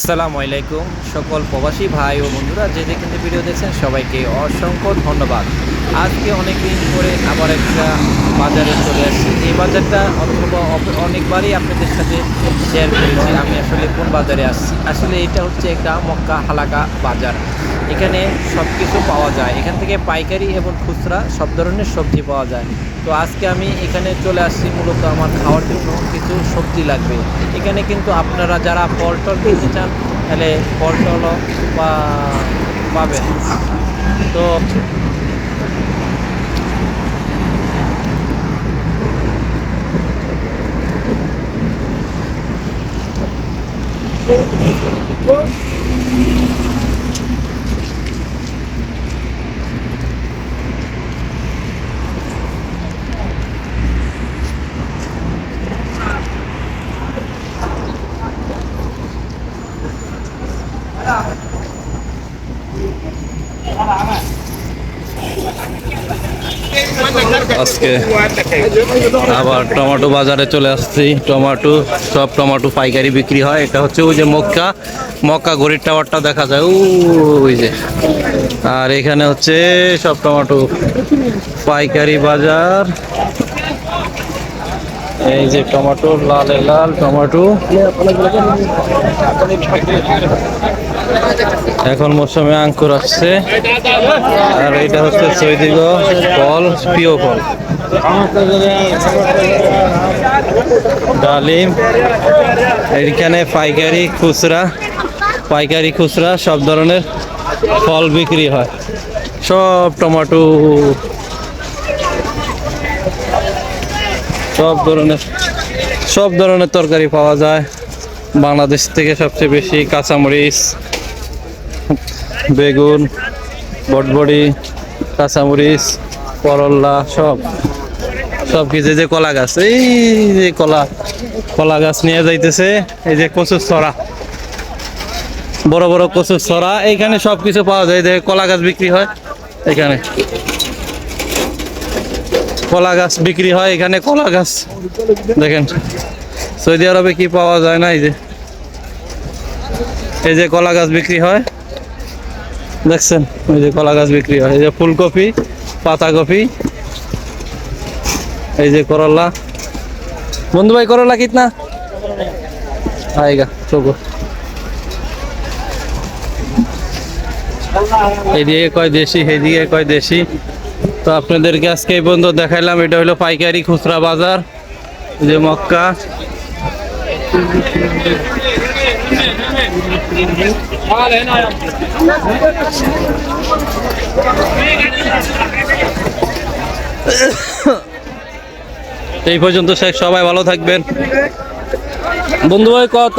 আসসালামু আলাইকুম, সকল প্রবাসী ভাই ও বন্ধুরা যে যেখানে ভিডিও দেখছেন সবাইকে অসংখ্য ধন্যবাদ। আজকে অনেক দিন পরে আবার একটা বাজারে চলে আসছি। এই বাজারটা অথবা অনেকবারই আপনাদের সাথে শেয়ার করেছি, আমি আসলে কোন বাজারে আসছি আসলে এটা হচ্ছে একটা মক্কা হালাকা বাজার। এখানে সব কিছু পাওয়া যায়। এখান থেকে পাইকারি এবং খুচরা সব ধরনের সবজি পাওয়া যায়। তো আজকে আমি এখানে চলে আসছি মূলত আমার খাওয়ার জন্য কিছু সবজি লাগবে। এখানে কিন্তু আপনারা যারা ফল টল কিনতে চান, তাহলে ফল টলও পা- পাবেন। তো আজকে আবার টমেটো বাজারে চলে আসছি। টমেটো, সব টমেটো পাইকারি বিক্রি হয়। এটা হচ্ছে ওই যে মক্কা মক্কা গড়ির টাওয়ারটা দেখা যায়। ওই যে। আর এখানে হচ্ছে সব টমেটো। পাইকারি বাজার। এই যে টমেটো, লাল লাল টমেটো। এখন মৌসুমে আঙ্কুর আসছে। আর এটা হচ্ছে চৈদিগ ফল প্রিয় ফল ডালিম, এখানে পাইকারি, খুচরা। পাইকারি, খুচরা, সব ধরনের ফল বিক্রি হয়। সব টমেটো, সব ধরনের সব ধরনের তরকারি পাওয়া যায়। বাংলাদেশ থেকে সবচেয়ে বেশি কাঁচামরিচ বেগুন, বটবড়ি, কাঁচামরিচ, করল্লা, সব। সব কিছু যে কলা গাছ, এই যে কলা কলা গাছ নিয়ে যাইতেছে, এই যে কচুর ছড়া। বড় বড় কচুর ছড়া, এইখানে সব কিছু পাওয়া যায় যে কলা গাছ বিক্রি হয় এখানে কলা গাছ বিক্রি হয়, এখানে কলা গাছ। দেখেন, সৌদি আরবে কি পাওয়া যায় না, এই যে। এই যে কলা গাছ বিক্রি হয়। দেখছেন, ওই যে কলা গাছ বিক্রি হয়, এই যে ফুলকপি, পাতাকপি, এই যে করলা। বন্ধু ভাই, করলা কিতনা? আएगा চোখো এদিকে কয় দেশি এদিকে কয় দেশি। তো আপনাদেরকে আজকে এই পর্যন্ত দেখাইলাম, এটা হলো পাইকারি খুচরা বাজার যে মক্কা। এই পর্যন্ত শেষ সবাই ভালো থাকবেন। বন্ধু ভাই কত?